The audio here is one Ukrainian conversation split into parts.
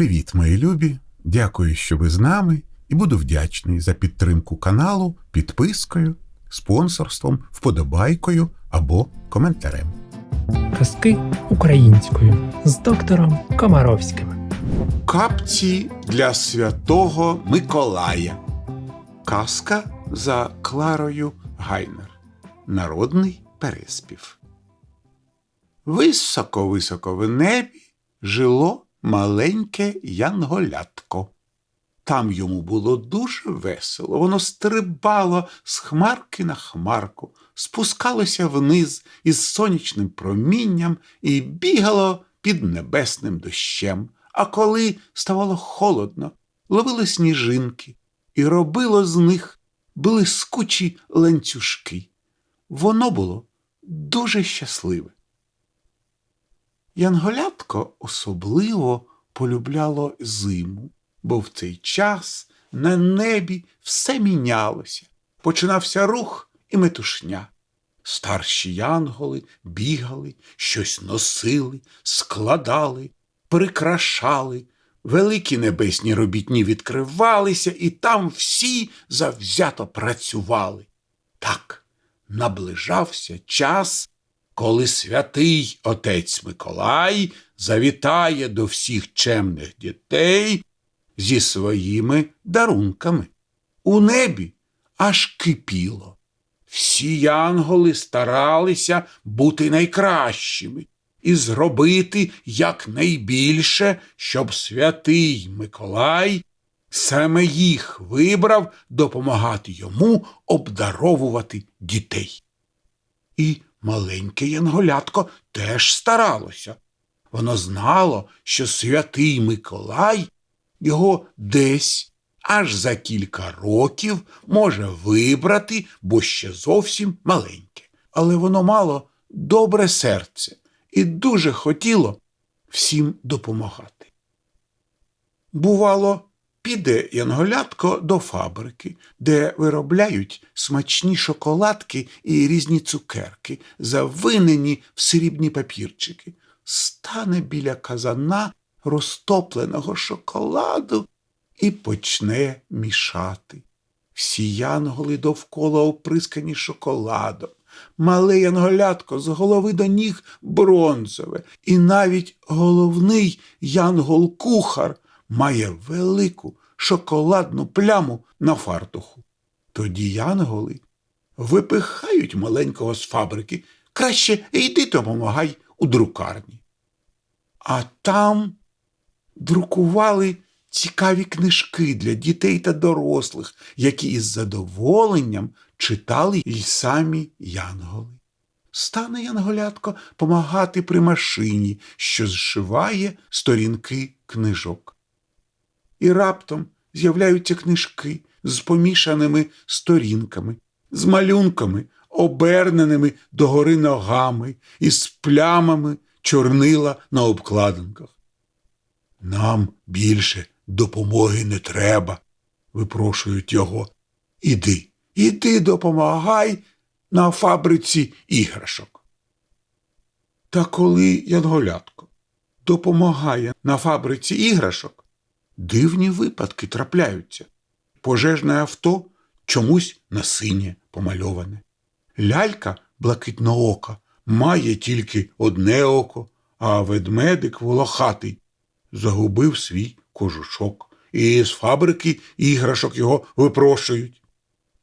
Привіт, мої любі! Дякую, що ви з нами, і буду вдячний за підтримку каналу підпискою, спонсорством, вподобайкою або коментарем. Казки українською з доктором Комаровським. Капці для святого Миколая. Казка за Кларою Гайнер. Народний переспів. Високо-високо в небі жило маленьке янголятко. Там йому було дуже весело. Воно стрибало з хмарки на хмарку, спускалося вниз із сонячним промінням і бігало під небесним дощем. А коли ставало холодно, ловило сніжинки і робило з них блискучі ланцюжки. Воно було дуже щасливе. Янголятко особливо полюбляло зиму, бо в цей час на небі все мінялося. Починався рух і метушня. Старші янголи бігали, щось носили, складали, прикрашали. Великі небесні робітні відкривалися, і там всі завзято працювали. Так наближався час, коли святий отець Миколай завітає до всіх чемних дітей зі своїми дарунками. У небі аж кипіло. Всі янголи старалися бути найкращими і зробити якнайбільше, щоб святий Миколай саме їх вибрав допомагати йому обдаровувати дітей. І маленьке янголятко теж старалося. Воно знало, що святий Миколай його десь аж за кілька років може вибрати, бо ще зовсім маленьке. Але воно мало добре серце і дуже хотіло всім допомагати. Бувало, піде янголятко до фабрики, де виробляють смачні шоколадки і різні цукерки, завинені в срібні папірчики, стане біля казана розтопленого шоколаду і почне мішати. Всі янголи довкола оприскані шоколадом. Мале янголятко з голови до ніг бронзове, і навіть головний янгол-кухар має велику шоколадну пляму на фартуху. Тоді янголи випихають маленького з фабрики. Краще йди допомагай у друкарні. А там друкували цікаві книжки для дітей та дорослих, які із задоволенням читали й самі янголи. Стане янголятко помагати при машині, що зшиває сторінки книжок. І раптом з'являються книжки з помішаними сторінками, з малюнками, оберненими догори ногами і з плямами чорнила на обкладинках. Нам більше допомоги не треба, випрошують його. Іди, іди допомагай на фабриці іграшок. Та коли Янголятко допомагає на фабриці іграшок, дивні випадки трапляються. Пожежне авто чомусь на синє помальоване. Лялька блакитноока має тільки одне око, а ведмедик волохатий загубив свій кожушок, і з фабрики іграшок його випрошують.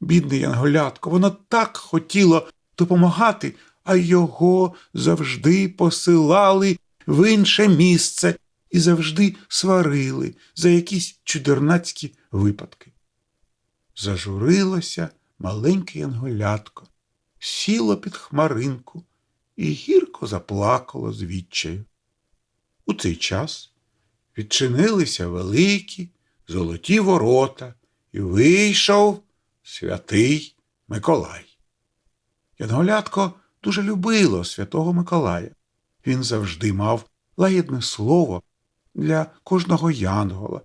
Бідне Янголятко, воно так хотіло допомагати, а його завжди посилали в інше місце і завжди сварили за якісь чудернацькі випадки. Зажурилося маленьке янголятко, сіло під хмаринку і гірко заплакало з відчаю. У цей час відчинилися великі золоті ворота, і вийшов святий Миколай. Янголятко дуже любило святого Миколая. Він завжди мав лагідне слово для кожного янгола,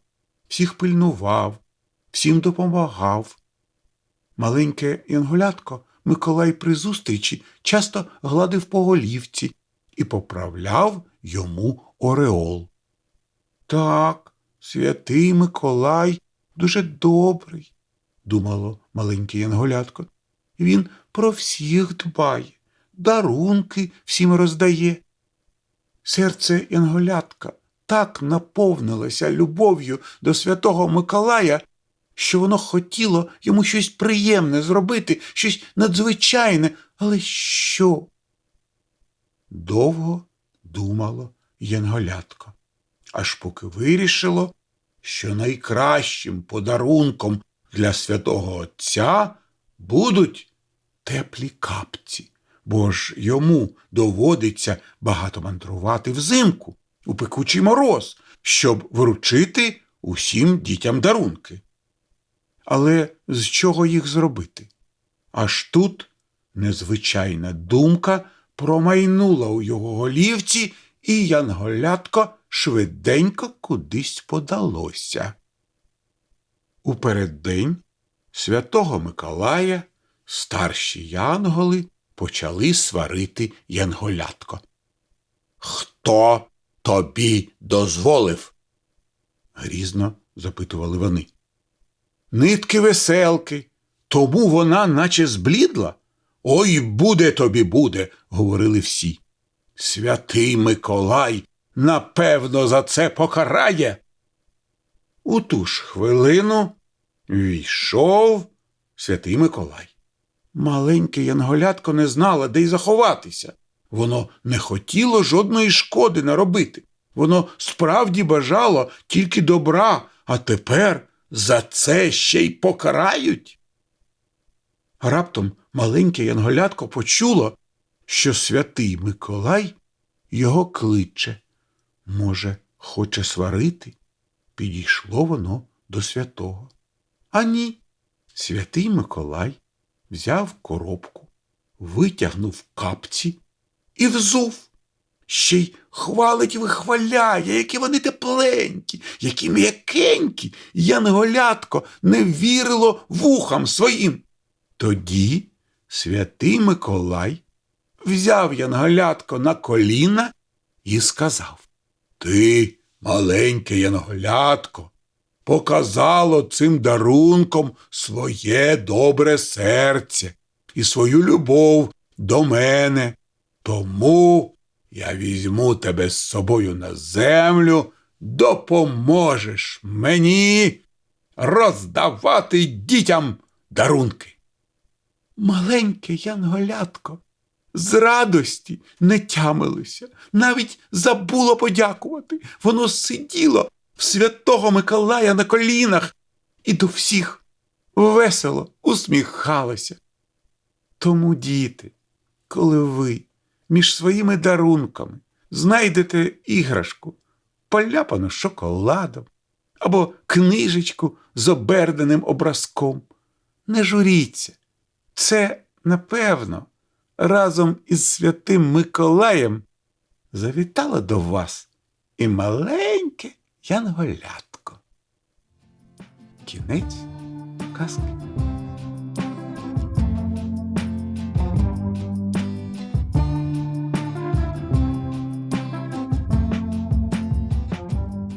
всіх пильнував, всім допомагав. Маленьке янголятко Миколай при зустрічі часто гладив по голівці і поправляв йому ореол. Так, Святий Миколай дуже добрий, думало маленьке янголятко. Він про всіх дбає, дарунки всім роздає. Серце янголятка так наповнилося любов'ю до святого Миколая, що воно хотіло йому щось приємне зробити, щось надзвичайне, але що? Довго думало янголятко, аж поки вирішило, що найкращим подарунком для святого Отця будуть теплі капці, бо ж йому доводиться багато мандрувати взимку у пекучий мороз, щоб вручити усім дітям дарунки. Але з чого їх зробити? Аж тут незвичайна думка промайнула у його голівці, і янголятко швиденько кудись подалося. У переддень святого Миколая старші янголи почали сварити янголятко. Хто тобі дозволив? грізно запитували вони. Нитки веселки, тому вона наче зблідла. Ой, буде тобі буде, говорили всі. Святий Миколай напевно за це покарає. У ту ж хвилину війшов святий Миколай. Маленьке янголятко не знало, де й заховатися. Воно не хотіло жодної шкоди наробити. Воно справді бажало тільки добра, а тепер за це ще й покарають. Раптом маленьке янголятко почуло, що святий Миколай його кличе. Може, хоче сварити? Підійшло воно до святого. А ні, святий Миколай взяв коробку, витягнув капці і взув. Ще й хвалить і вихваляє, які вони тепленькі, які м'якенькі. Янголятко не вірило вухам своїм. Тоді святий Миколай взяв янголятко на коліна і сказав Ти, маленьке янголятко, показало цим дарунком своє добре серце і свою любов до мене. Тому я візьму тебе з собою на землю, допоможеш мені роздавати дітям дарунки. Маленьке янголятко з радості не тямилося, навіть забуло подякувати. Воно сиділо в святого Миколая на колінах і до всіх весело усміхалося. Тому, діти, коли ви між своїми дарунками знайдете іграшку, поляпану шоколадом або книжечку з оберненим образком, не журіться. Це, напевно, разом із святим Миколаєм завітало до вас і маленьке янголятко. Кінець казки.